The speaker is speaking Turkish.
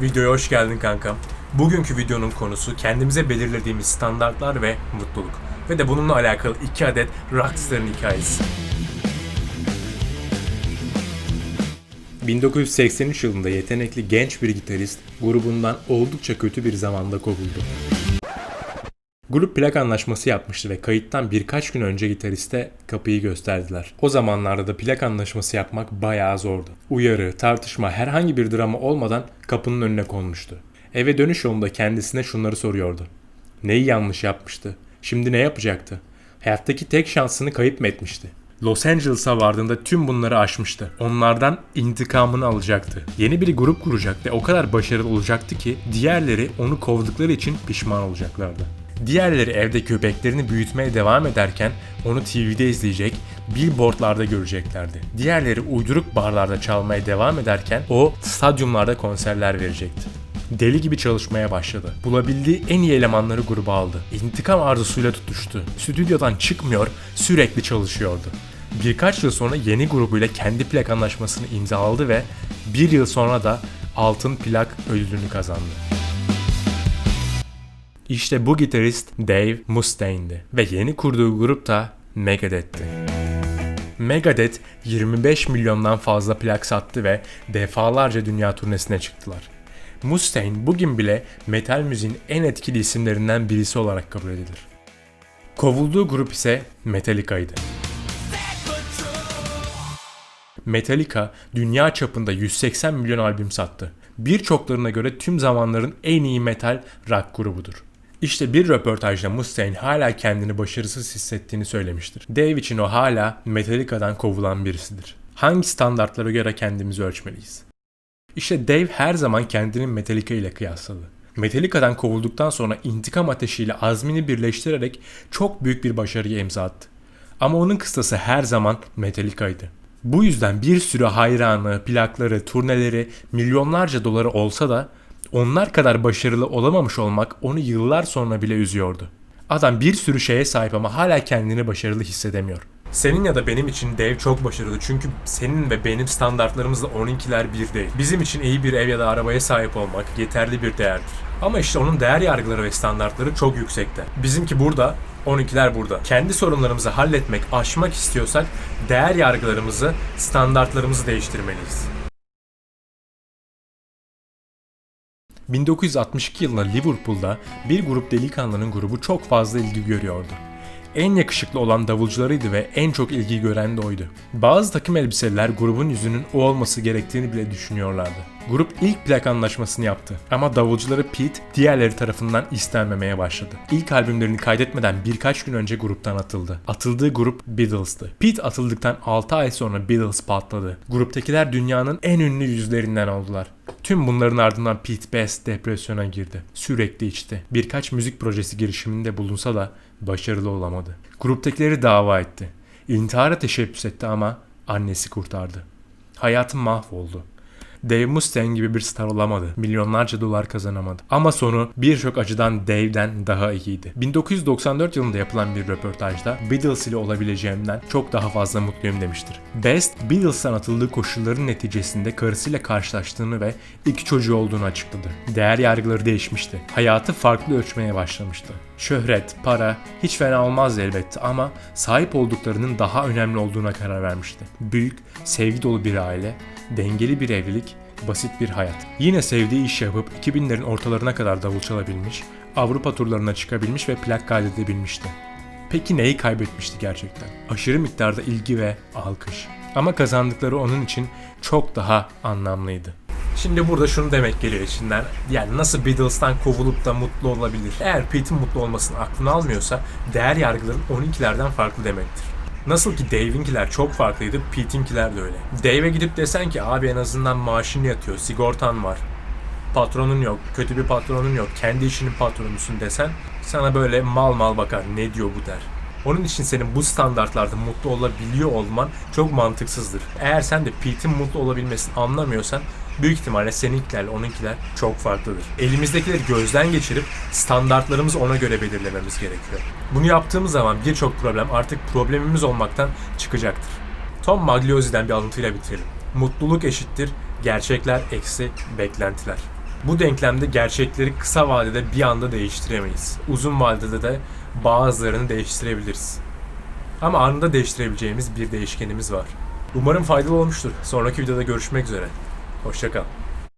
Videoya hoş geldin kankam. Bugünkü videonun konusu kendimize belirlediğimiz standartlar ve mutluluk. Ve de bununla alakalı iki adet rockstar'ın hikayesi. 1983 yılında yetenekli genç bir gitarist grubundan oldukça kötü bir zamanda kovuldu. Grup plak anlaşması yapmıştı ve kayıttan birkaç gün önce gitariste kapıyı gösterdiler. O zamanlarda da plak anlaşması yapmak bayağı zordu. Uyarı, tartışma, herhangi bir drama olmadan kapının önüne konmuştu. Eve dönüş yolunda kendisine şunları soruyordu. Neyi yanlış yapmıştı? Şimdi ne yapacaktı? Hayattaki tek şansını kayıp mı etmişti? Los Angeles'a vardığında tüm bunları aşmıştı. Onlardan intikamını alacaktı. Yeni bir grup kuracak ve o kadar başarılı olacaktı ki diğerleri onu kovdukları için pişman olacaklardı. Diğerleri evde köpeklerini büyütmeye devam ederken onu TV'de izleyecek, billboardlarda göreceklerdi. Diğerleri uyduruk barlarda çalmaya devam ederken o stadyumlarda konserler verecekti. Deli gibi çalışmaya başladı. Bulabildiği en iyi elemanları gruba aldı. İntikam arzusuyla tutuştu. Stüdyodan çıkmıyor, sürekli çalışıyordu. Birkaç yıl sonra yeni grubuyla kendi plak anlaşmasını imzaladı ve bir yıl sonra da altın plak ödülünü kazandı. İşte bu gitarist Dave Mustaine'di ve yeni kurduğu grup da Megadeth'ti. Megadeth 25 milyondan fazla plak sattı ve defalarca dünya turnesine çıktılar. Mustaine bugün bile metal müziğin en etkili isimlerinden birisi olarak kabul edilir. Kovulduğu grup ise Metallica'ydı. Metallica dünya çapında 180 milyon albüm sattı. Birçoklarına göre tüm zamanların en iyi metal rock grubudur. İşte bir röportajda Mustaine hala kendini başarısız hissettiğini söylemiştir. Dave için o hala Metallica'dan kovulan birisidir. Hangi standartlara göre kendimizi ölçmeliyiz? İşte Dave her zaman kendini Metallica ile kıyasladı. Metallica'dan kovulduktan sonra intikam ateşiyle azmini birleştirerek çok büyük bir başarıya imza attı. Ama onun kıstası her zaman Metallica'ydı. Bu yüzden bir sürü hayranı, plakları, turneleri, milyonlarca doları olsa da onlar kadar başarılı olamamış olmak onu yıllar sonra bile üzüyordu. Adam bir sürü şeye sahip ama hala kendini başarılı hissedemiyor. Senin ya da benim için Dave çok başarılı çünkü senin ve benim standartlarımızla onunkiler bir değil. Bizim için iyi bir ev ya da arabaya sahip olmak yeterli bir değerdir. Ama işte onun değer yargıları ve standartları çok yüksekte. Bizimki burada, onunkiler burada. Kendi sorunlarımızı halletmek, aşmak istiyorsak değer yargılarımızı, standartlarımızı değiştirmeliyiz. 1962 yılında Liverpool'da bir grup delikanlının grubu çok fazla ilgi görüyordu. En yakışıklı olan davulcularıydı ve en çok ilgi gören de oydu. Bazı takım elbiseliler grubun yüzünün o olması gerektiğini bile düşünüyorlardı. Grup ilk plak anlaşmasını yaptı ama davulcuları Pete diğerleri tarafından istenmemeye başladı. İlk albümlerini kaydetmeden birkaç gün önce gruptan atıldı. Atıldığı grup Beatles'tı. Pete atıldıktan 6 ay sonra Beatles patladı. Gruptakiler dünyanın en ünlü yüzlerinden oldular. Tüm bunların ardından Pete Best depresyona girdi. Sürekli içti. Birkaç müzik projesi girişiminde bulunsa da başarılı olamadı. Gruptakileri dava etti. İntihara teşebbüs etti ama annesi kurtardı. Hayatı mahvoldu. Dave Mustaine gibi bir star olamadı. Milyonlarca dolar kazanamadı. Ama sonu birçok açıdan Dave'den daha iyiydi. 1994 yılında yapılan bir röportajda Beatles ile olabileceğimden çok daha fazla mutluyum demiştir. Best, Beatles'tan atıldığı koşulların neticesinde karısıyla karşılaştığını ve iki çocuğu olduğunu açıkladı. Değer yargıları değişmişti. Hayatı farklı ölçmeye başlamıştı. Şöhret, para hiç fena olmaz elbette ama sahip olduklarının daha önemli olduğuna karar vermişti. Büyük, sevgi dolu bir aile, dengeli bir evlilik, basit bir hayat. Yine sevdiği iş yapıp 2000'lerin ortalarına kadar davul çalabilmiş, Avrupa turlarına çıkabilmiş ve plak kaydedebilmişti. Peki neyi kaybetmişti gerçekten? Aşırı miktarda ilgi ve alkış. Ama kazandıkları onun için çok daha anlamlıydı. Şimdi burada şunu demek geliyor içinden. Yani nasıl Beatles'tan kovulup da mutlu olabilir? Eğer Pete'in mutlu olmasını aklına almıyorsa değer yargıların 12'lerden farklı demektir. Nasıl ki Dave'inkiler çok farklıydı, Pete'inkiler de öyle. Dave'e gidip desen ki abi en azından maaşın yatıyor, sigortan var, patronun yok, kötü bir patronun yok, kendi işinin patronusun desen sana böyle mal mal bakar, ne diyor bu der. Onun için senin bu standartlarda mutlu olabiliyor olman çok mantıksızdır. Eğer sen de Pete'in mutlu olabilmesini anlamıyorsan büyük ihtimalle seninkilerle onunkiler çok farklıdır. Elimizdekileri gözden geçirip standartlarımızı ona göre belirlememiz gerekiyor. Bunu yaptığımız zaman birçok problem artık problemimiz olmaktan çıkacaktır. Tom Magliozzi'den bir alıntıyla bitirelim. Mutluluk eşittir, gerçekler eksi beklentiler. Bu denklemde gerçekleri kısa vadede bir anda değiştiremeyiz. Uzun vadede de bazılarını değiştirebiliriz. Ama anında değiştirebileceğimiz bir değişkenimiz var. Umarım faydalı olmuştur. Sonraki videoda görüşmek üzere. Hoşçakal.